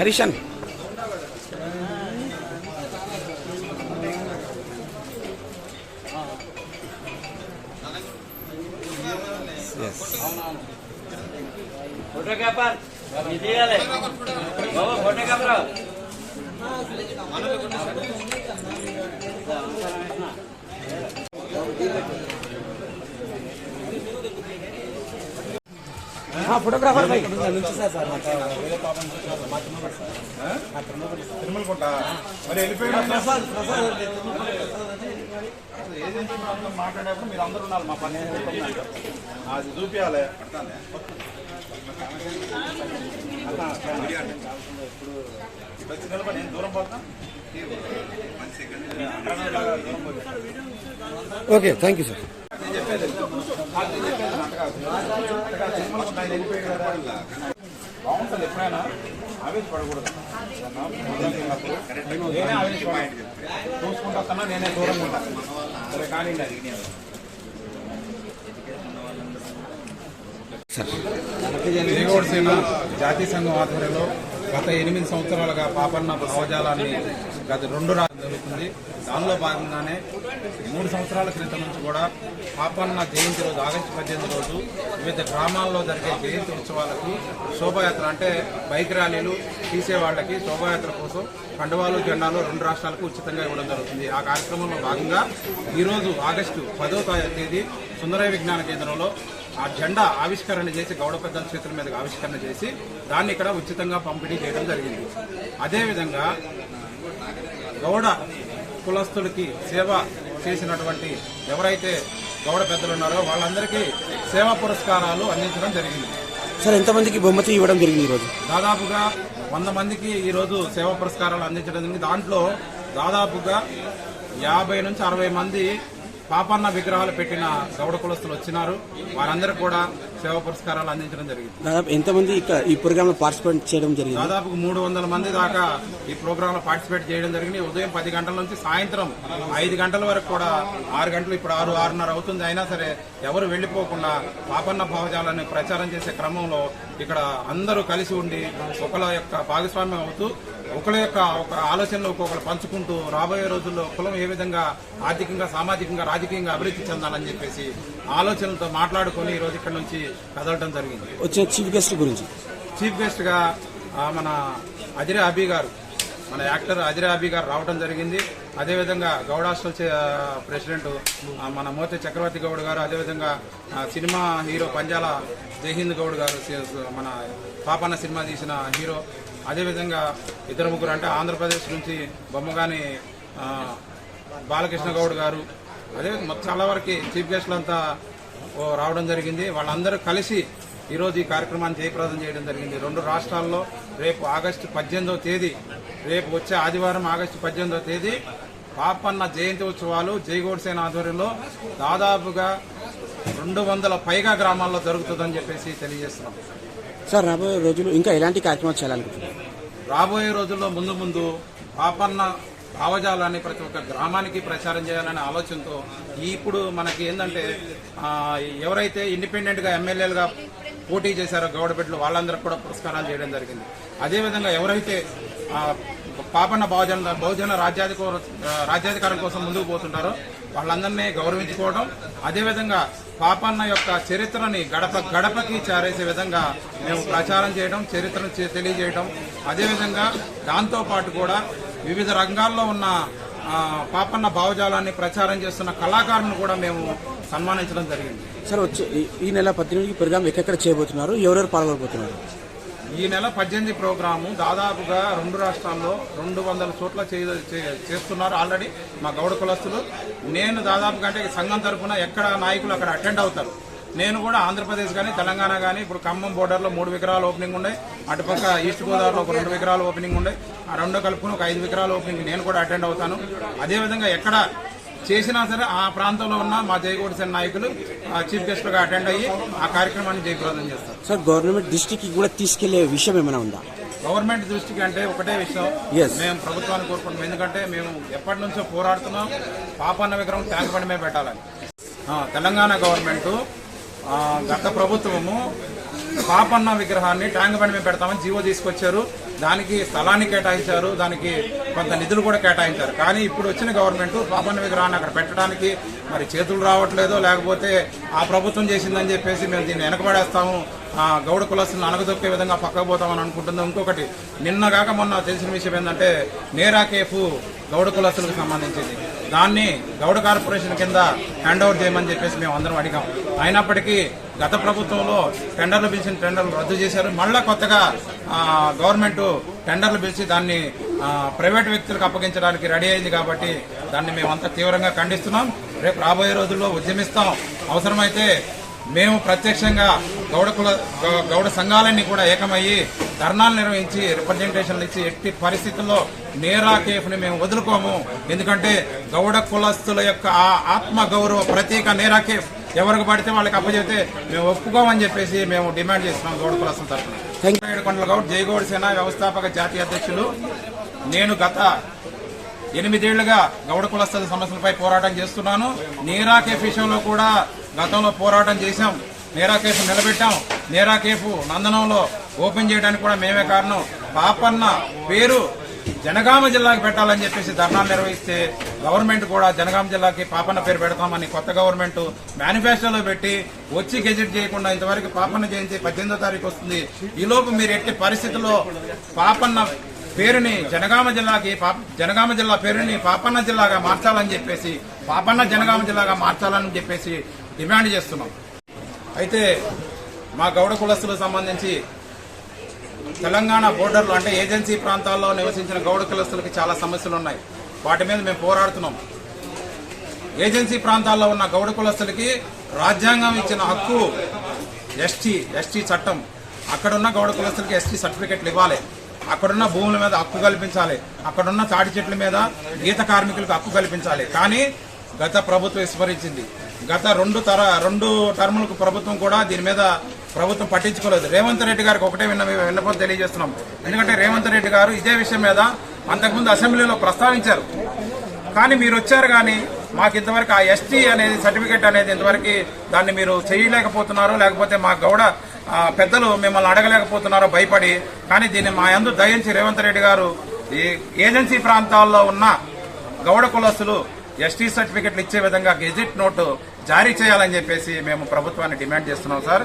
హరీషన్ photographer తీయాలి. బాబు photographer photographer వెళ్ళిపోయాడు అసలు ఏజెంట్ అందరూ మాట్లాడేప్పుడు మీరు అందరూ ఉన్నారు మా పని అది చూపించాలి నిలబడి నేను దూరం పోతా okay thank you sir. Tirumala కొట్ట ఆయన వెళ్ళిపోయాడు కదా బాగుంటుంది ఎప్పుడైనా ఆవేశపడకూడదు నేనే ఆవేశపడాలి చూసుకుంటా వస్తున్నా నేనే దూరంగా ఉంటా సరే కానీ అది నేను సార్ శ్రీగౌడ సేన జాతీయ సంఘం ఆధ్వర్యంలో గత ఎనిమిది సంవత్సరాలుగా పాపన్న భావజాలాన్ని గత రెండు రాష్ట్రాలు జరుగుతుంది. దానిలో భాగంగానే మూడు సంవత్సరాల క్రితం నుంచి కూడా పాపన్న జయంతి రోజు ఆగస్టు పద్దెనిమిది రోజు వివిధ గ్రామాల్లో జరిగే జయంతి ఉత్సవాలకు శోభాయాత్ర అంటే బైక్ ర్యాలీలు తీసే వాళ్ళకి శోభాయాత్ర కోసం కండువాలు జెండాలు రెండు రాష్ట్రాలకు ఉచితంగా ఇవ్వడం జరుగుతుంది. ఆ కార్యక్రమంలో భాగంగా ఈరోజు ఆగస్టు పదో తేదీ సుందరయ విజ్ఞాన కేంద్రంలో ఆ జెండా ఆవిష్కరణ చేసి గౌడ పెద్దల చేతుల మీద ఆవిష్కరణ చేసి దాన్ని ఇక్కడ ఉచితంగా పంపిణీ చేయడం జరిగింది. అదేవిధంగా గౌడ కులస్తులకి సేవ చేసినటువంటి ఎవరైతే గౌడ పెద్దలు ఉన్నారో వాళ్ళందరికీ సేవా పురస్కారాలు అందించడం జరిగింది. సార్ ఎంతమందికి బహుమతి ఇవ్వడం జరిగింది ఈరోజు? దాదాపుగా వంద మందికి ఈరోజు సేవా పురస్కారాలు అందించడం జరిగింది. దాంట్లో దాదాపుగా యాభై నుంచి అరవై మంది పాపన్న విగ్రహాలు పెట్టిన గౌడ కులస్తులు వచ్చినారు. వారందరూ కూడా సేవా పురస్కారాలు అందించడం జరిగింది. దాదాపు ఎంతమంది ఇక్కడ ఈ ప్రోగ్రామ్లో పార్టిసిపేట్ చేయడం జరిగింది? దాదాపు మూడు వందల మంది దాకా ఈ ప్రోగ్రామ్లో పార్టిసిపేట్ చేయడం జరిగింది. ఉదయం పది గంటల నుంచి సాయంత్రం ఐదు గంటల వరకు కూడా ఆరు గంటలు ఇప్పుడు ఆరు ఆరున్నర అవుతుంది. అయినా సరే ఎవరు వెళ్ళిపోకుండా పాపన్న భావజాలాన్ని ప్రచారం చేసే క్రమంలో ఇక్కడ అందరూ కలిసి ఉండి ఒకళ్ళ యొక్క భాగస్వామ్యం అవుతూ ఒకళ్ళ యొక్క ఒక ఆలోచనలు ఒక్కొక్కరు పంచుకుంటూ రాబోయే రోజుల్లో కులం ఏ విధంగా ఆర్థికంగా సామాజికంగా రాజకీయంగా అభివృద్ధి చెందాలని చెప్పేసి ఆలోచనలతో మాట్లాడుకొని ఈ రోజు ఇక్కడ నుంచి కదలడం జరిగింది. వచ్చిన చీఫ్ గెస్ట్ గురించి. చీఫ్ గెస్ట్గా మన అజిరే అబీ గారు మన యాక్టర్ అజిరే అబీ గారు రావడం జరిగింది. అదేవిధంగా గౌడ హాస్టల్ ప్రెసిడెంట్ మన మోతే చక్రవర్తి గౌడ్ గారు అదేవిధంగా సినిమా హీరో పంజాల జైహింద్ గౌడ్ గారు మన పాపన్న సినిమా తీసిన హీరో అదేవిధంగా ఇద్దరు ముగ్గురు అంటే ఆంధ్రప్రదేశ్ నుంచి బొమ్మగాని బాలకృష్ణ గౌడ్ గారు అదే చాలా వరకు చీఫ్ గెస్ట్లంతా రావడం జరిగింది. వాళ్ళందరూ కలిసి ఈరోజు ఈ కార్యక్రమాన్ని జయప్రదం చేయడం జరిగింది. రెండు రాష్ట్రాల్లో రేపు ఆగస్టు పద్దెనిమిదవ తేదీ రేపు వచ్చే ఆదివారం ఆగస్టు పద్దెనిమిదవ తేదీ పాపన్న జయంతి ఉత్సవాలు జైగోడ్సేన ఆధ్వర్యంలో దాదాపుగా రెండు వందల పైగా గ్రామాల్లో జరుగుతుందని చెప్పేసి తెలియజేస్తున్నాం. సార్ రాబోయే రోజులు ఇంకా ఎలాంటి కార్యక్రమాలు చేయాలనుకుంటున్నారు? రాబోయే రోజుల్లో ముందు ముందు పాపన్న భావజాలాన్ని ప్రతి ఒక్క గ్రామానికి ప్రచారం చేయాలనే ఆలోచనతో ఇప్పుడు మనకి ఏంటంటే ఎవరైతే ఇండిపెండెంట్గా ఎమ్మెల్యేలుగా పోటీ చేశారో గౌడబిడ్డలు వాళ్ళందరికీ కూడా పురస్కారాలు చేయడం జరిగింది. అదేవిధంగా ఎవరైతే పాపన్న బహుజన బహుజన రాజ్యాధిక రాజ్యాధికారం కోసం ముందుకు పోతుంటారో. వాళ్ళందరినీ గౌరవించుకోవడం అదేవిధంగా పాపన్న యొక్క చరిత్రని గడప గడపకి చేరేసే విధంగా మేము ప్రచారం చేయడం చరిత్రను తెలియజేయడం. అదేవిధంగా దాంతోపాటు కూడా వివిధ రంగాల్లో ఉన్న పాపన్న భావజాలాన్ని ప్రచారం చేస్తున్న కళాకారులను కూడా మేము సన్మానించడం జరిగింది. సార్ వచ్చే ఈ- నెల పద్దెనిమిదికి ప్రోగ్రామ్ ఎక్కడెక్కడ చేయబోతున్నారు? ఎవరెవరు పాల్గొనబోతున్నారు? ఈ నెల పద్దెనిమిది ప్రోగ్రాము దాదాపుగా రెండు రాష్ట్రాల్లో రెండు వందల చోట్ల చే- చే- చేస్తున్నారు ఆల్రెడీ మా గౌడ కులస్తులు. నేను దాదాపుగా అంటే సంఘం తరఫున ఎక్కడ నాయకులు అక్కడ అటెండ్ అవుతారు. నేను కూడా ఆంధ్రప్రదేశ్ కానీ తెలంగాణ కానీ ఇప్పుడు ఖమ్మం బోర్డర్లో మూడు విగ్రహాలు ఓపెనింగ్ ఉన్నాయి. అటుపక్క ఈస్ట్ గోదావరిలో ఒక రెండు విగ్రహాలు ఓపెనింగ్ ఉన్నాయి. ఆ రెండు కలుపుకుని ఒక ఐదు విగ్రహాలు ఓపెనింగ్ నేను కూడా అటెండ్ అవుతాను. అదేవిధంగా ఎక్కడ చేసినా సరే ఆ ప్రాంతంలో ఉన్న మా జయగోడి సేన నాయకులు చీఫ్ గెస్ట్లుగా అటెండ్ అయ్యి ఆ కార్యక్రమాన్ని జయప్రదం చేస్తారు. సార్ గవర్నమెంట్ దృష్టికి కూడా తీసుకెళ్ళే విషయం ఏమైనా ఉందా? గవర్నమెంట్ దృష్టికి అంటే ఒకటే విషయం. మేము ప్రభుత్వాన్ని కోరుకుంటాం ఎందుకంటే మేము ఎప్పటి నుంచో పోరాడుతున్నాం. పాపన్న విగ్రహం ట్యాంక్ బండి మీద పెట్టాలని. తెలంగాణ గవర్నమెంట్ గత ప్రభుత్వము పాపన్న విగ్రహాన్ని ట్యాంక్ బండి మేము పెడతామని జీవో తీసుకొచ్చారు. దానికి స్థలాన్ని కేటాయించారు. దానికి కొంత నిధులు కూడా కేటాయించారు. కానీ ఇప్పుడు వచ్చిన గవర్నమెంట్ పాపన్న విగ్రహాన్ని అక్కడ పెట్టడానికి మరి చేతులు రావట్లేదు. లేకపోతే ఆ ప్రభుత్వం చేసిందని చెప్పేసి మేము దీన్ని వెనకబడేస్తాము. ఆ గౌడ కులస్తులను అనగదొక్కే విధంగా పక్కకు పోతామని అనుకుంటుంది ఇంకొకటి నిన్నగాక మొన్న తెలిసిన విషయం ఏంటంటే నేరా కేఫ్ గౌడ కులస్తులకు సంబంధించింది. దాన్ని గౌడ కార్పొరేషన్ కింద హ్యాండ్ ఓవర్ చేయమని చెప్పేసి మేము అందరం అడిగాం. అయినప్పటికీ గత ప్రభుత్వంలో టెండర్లు పిలిచిన టెండర్లు రద్దు చేశారు. మళ్ళా కొత్తగా గవర్నమెంట్ టెండర్లు పిలిచి దాన్ని ప్రైవేట్ వ్యక్తులకు అప్పగించడానికి రెడీ అయింది కాబట్టి దాన్ని మేమంతా తీవ్రంగా ఖండిస్తున్నాం. రేపు రాబోయే రోజుల్లో ఉద్యమిస్తాం. అవసరమైతే మేము ప్రత్యక్షంగా గౌడ కుల గౌడ సంఘాలన్నీ కూడా ఏకమయ్యి ధర్నాలు నిర్వహించి రిప్రజెంటేషన్లు ఇచ్చి ఎట్టి పరిస్థితుల్లో నేరా కేఫ్ని మేము వదులుకోము. ఎందుకంటే గౌడ కులస్తుల యొక్క ఆ ఆత్మ గౌరవ ప్రతీక నేరా కేఫ్. ఎవరికి పడితే వాళ్ళకి అప్పచెబితే మేము ఒప్పుకోమని చెప్పేసి మేము డిమాండ్ చేస్తున్నాం గౌడ కులస్తుల తరఫున. ఏడుకొండల గౌడ్ జయగౌడ సేన వ్యవస్థాపక జాతీయ అధ్యక్షులు. నేను గత ఎనిమిదేళ్ళుగా గౌడ కులస్తుల సమస్యలపై పోరాటం చేస్తున్నాను. నీరా కేఫ్ విషయంలో కూడా గతంలో పోరాటం చేశాం. నీరా కేఫ్ నిలబెట్టాం. నీరా కేఫ్ నందనంలో ఓపెన్ చేయడానికి కూడా మేమే కారణం. పాపన్న పేరు జనగామ జిల్లాకి పెట్టాలని చెప్పేసి ధర్నాలు నిర్వహిస్తే గవర్నమెంట్ కూడా జనగామ జిల్లాకి పాపన్న పేరు పెడతామని కొత్త గవర్నమెంట్ మేనిఫెస్టోలో పెట్టి వచ్చి గెజెట్ చేయకుండా ఇంతవరకు పాపన్న జయంతి పద్దెనిమిదో తారీఖు వస్తుంది. ఈలోపు మీరు ఎట్టి పరిస్థితుల్లో పాపన్న పేరుని జనగామ జిల్లాకి పాప- జనగామ జిల్లా పేరుని పాపన్న జిల్లాగా మార్చాలని చెప్పేసి పాపన్న జనగామ జిల్లాగా మార్చాలని చెప్పేసి డిమాండ్ చేస్తున్నాం. అయితే మా గౌడ కులస్తులకు సంబంధించి తెలంగాణ బోర్డర్లు అంటే ఏజెన్సీ ప్రాంతాల్లో నివసించిన గౌడ కులస్తులకి చాలా సమస్యలు ఉన్నాయి. వాటి మీద మేము పోరాడుతున్నాం. ఏజెన్సీ ప్రాంతాల్లో ఉన్న గౌడ కులస్తులకి రాజ్యాంగం ఇచ్చిన హక్కు ఎస్టీ ఎస్టీ చట్టం. అక్కడున్న గౌడ కులస్తులకి ఎస్టీ సర్టిఫికెట్లు ఇవ్వాలి. అక్కడున్న భూముల మీద హక్కు కల్పించాలి. అక్కడున్న తాటి చెట్ల మీద గీత కార్మికులకు హక్కు కల్పించాలి. కానీ గత ప్రభుత్వం విస్మరించింది. గత రెండు తర రెండు టర్ములకు ప్రభుత్వం కూడా దీని మీద ప్రభుత్వం పట్టించుకోలేదు. రేవంత్ రెడ్డి గారికి ఒకటే విన్న విన్నపం తెలియజేస్తున్నాం. ఎందుకంటే రేవంత్ రెడ్డి గారు ఇదే విషయం మీద అంతకుముందు అసెంబ్లీలో ప్రస్తావించారు. కానీ మీరు వచ్చారు కానీ మాకు ఇంతవరకు ఆ ఎస్టీ అనేది సర్టిఫికేట్ అనేది ఇంతవరకు దాన్ని మీరు చేయలేకపోతున్నారు. లేకపోతే మా గౌడ పెద్దలు మిమ్మల్ని అడగలేకపోతున్నారో భయపడి. కానీ దీన్ని మా యందు దయించి రేవంత్ రెడ్డి గారు ఈ ఏజెన్సీ ప్రాంతాల్లో ఉన్న గౌడ కులస్తులు ఎస్టీ సర్టిఫికెట్లు ఇచ్చే విధంగా గెజిట్ నోటు జారీ చేయాలని చెప్పేసి మేము ప్రభుత్వాన్ని డిమాండ్ చేస్తున్నాం సార్.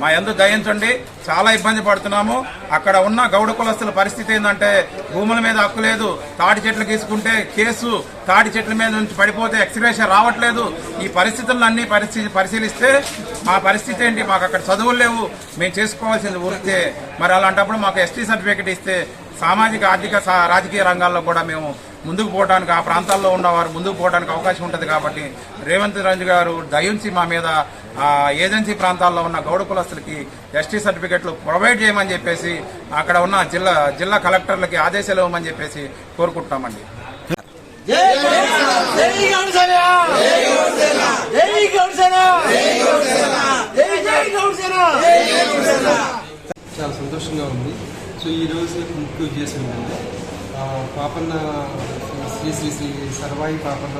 మా ఎందు దయించండి. చాలా ఇబ్బంది పడుతున్నాము. అక్కడ ఉన్న గౌడ కులస్తుల పరిస్థితి ఏంటంటే భూముల మీద హక్కు లేదు. తాటి చెట్లు తీసుకుంటే కేసు తాటి చెట్ల మీద నుంచి పడిపోతే ఎక్స్గ్రేషన్ రావట్లేదు. ఈ పరిస్థితులన్నీ పరిస్థితి పరిశీలిస్తే మా పరిస్థితి ఏంటి? మాకు అక్కడ చదువులు లేవు. మేము చేసుకోవాల్సింది ఊరితే మరి అలాంటప్పుడు మాకు ఎస్టీ సర్టిఫికేట్ ఇస్తే సామాజిక ఆర్థిక సా- రాజకీయ రంగాల్లో కూడా మేము ముందుకు పోవడానికి ఆ ప్రాంతాల్లో ఉన్నవారు ముందుకు పోవడానికి అవకాశం ఉంటుంది కాబట్టి రేవంత్ రాజు గారు దయించి మా మీద ఆ ఏజెన్సీ ప్రాంతాల్లో ఉన్న గౌడ కులస్తులకి ఎస్టీ సర్టిఫికెట్లు ప్రొవైడ్ చేయమని చెప్పేసి అక్కడ ఉన్న జిల్లా జిల్లా కలెక్టర్లకి ఆదేశాలు ఇవ్వమని చెప్పేసి కోరుకుంటున్నామండి. జై గౌడసేన! జై గౌడసేన! జై జై గౌడసేన! చాలా సంతోషంగా ఉంది. సో ఈ రోజు ముఖ్య ఉద్దేశం ఏంటంటే పాపన్న శ్రీ శ్రీ శ్రీ సర్వాయి పాపన్న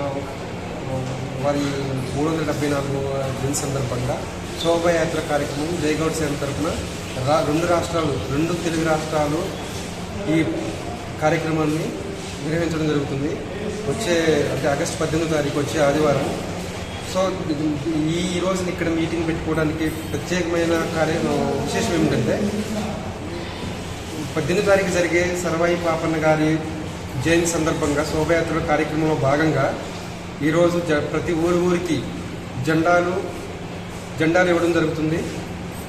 వారి మూడు వందల డెబ్బై నాలుగు దిన సందర్భంగా శోభయాత్ర కార్యక్రమం జయగౌడ్ సేన తరఫున రా రెండు రాష్ట్రాలు రెండు తెలుగు రాష్ట్రాలు ఈ కార్యక్రమాన్ని నిర్వహించడం జరుగుతుంది. వచ్చే అంటే ఆగస్టు పద్దెనిమిది తారీఖు వచ్చే ఆదివారం. సో ఈ రోజున ఇక్కడ మీటింగ్ పెట్టుకోవడానికి ప్రత్యేకమైన కార్య విశేషం ఏమిటంటే పద్దెనిమిది తారీఖు జరిగే సర్వాయి పాపన్న గారి జయంతి సందర్భంగా శోభయాత్ర కార్యక్రమంలో భాగంగా ఈరోజు జ ప్రతి ఊరు ఊరికి జెండాలు జెండాలు ఇవ్వడం జరుగుతుంది.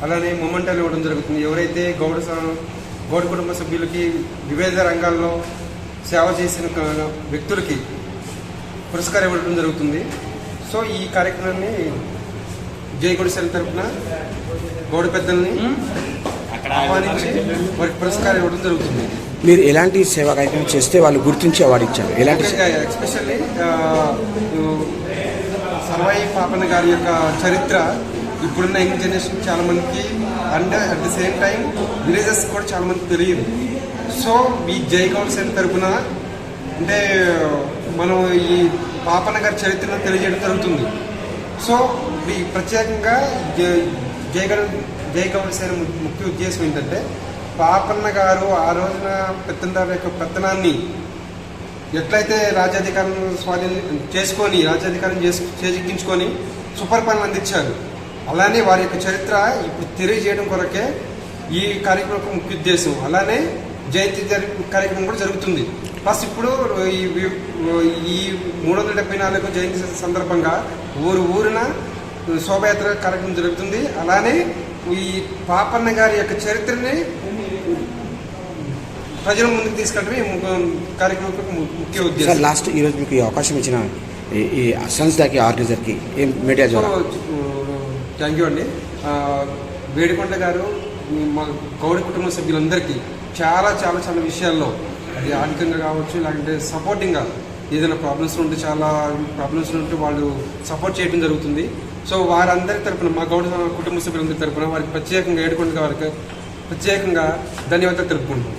అలానే మొమెంటాలు ఇవ్వడం జరుగుతుంది. ఎవరైతే గౌడ గౌడ కుటుంబ సభ్యులకి వివిధ రంగాల్లో సేవ చేసిన వ్యక్తులకి పురస్కారం ఇవ్వడం జరుగుతుంది. సో ఈ కార్యక్రమాన్ని జయగొడి సెల్ తరఫున గౌడ పెద్దల్ని ఆహ్వానించి వారికి పురస్కారం ఇవ్వడం జరుగుతుంది. మీరు ఎలాంటి సేవా కార్యక్రమం చేస్తే వాళ్ళు గుర్తించి అవార్డు ఇచ్చారు? ఎలాంటి ఎస్పెషల్లీ సర్వాయి పాపన్న గారి యొక్క చరిత్ర ఇప్పుడున్న యంగ్ జనరేషన్ చాలా మందికి and at the same time villages కూడా చాలా మందికి తెలియదు. సో ఈ జై గౌడ్ సేన తరపున అంటే మనం ఈ పాపన్న గారి చరిత్రను తెలియజేయడం జరుగుతుంది. సో ప్రత్యేకంగా జై- జై గౌడ్ జై ముఖ్య ఉద్దేశం ఏంటంటే పాపన్న గారు ఆ రోజున పెత్తందారు యొక్క పెత్తనాన్ని ఎట్లయితే రాజ్యాధికారం స్వాధీనం చేసుకొని రాజ్యాధికారం చేసు చేజిక్కించుకొని పనులు అందించారు. అలానే వారి యొక్క చరిత్ర ఇప్పుడు తెలియజేయడం కొరకే ఈ కార్యక్రమం ముఖ్య ఉద్దేశం. అలానే జయంతి కార్యక్రమం కూడా జరుగుతుంది. ప్లస్ ఇప్పుడు ఈ ఈ మూడు వందల డెబ్బై నాలుగు జయంతి సందర్భంగా ఊరు ఊరిన శోభయాత్ర కార్యక్రమం జరుగుతుంది. అలానే ఈ పాపన్న గారి యొక్క చరిత్రని ప్రజల ముందుకు తీసుకెళ్ళడమే ము- కార్యక్రమం ముఖ్య ఉద్దేశం. లాస్ట్ ఈ రోజు మీకు ఈ అవకాశం ఇచ్చిన ఈ- సంస్థకి ఆర్గనైజర్కి ఏం మీడియా థ్యాంక్ యూ అండి. వేడికొండ గారు మా గౌడ కుటుంబ సభ్యులందరికీ చాలా చాలా చాలా విషయాల్లో అది ఆర్థికంగా కావచ్చు లేదంటే సపోర్టింగ్గా ఏదైనా ప్రాబ్లమ్స్ ఉంటే చాలా ప్రాబ్లమ్స్ ఉంటే వాళ్ళు సపోర్ట్ చేయడం జరుగుతుంది. సో వారందరి తరపున మా గౌడ కుటుంబ సభ్యులందరి తరపున వారికి ప్రత్యేకంగా ఏడుకొండ వారికి ప్రత్యేకంగా ధన్యవాదాలు తెలుపుకుంటున్నాం.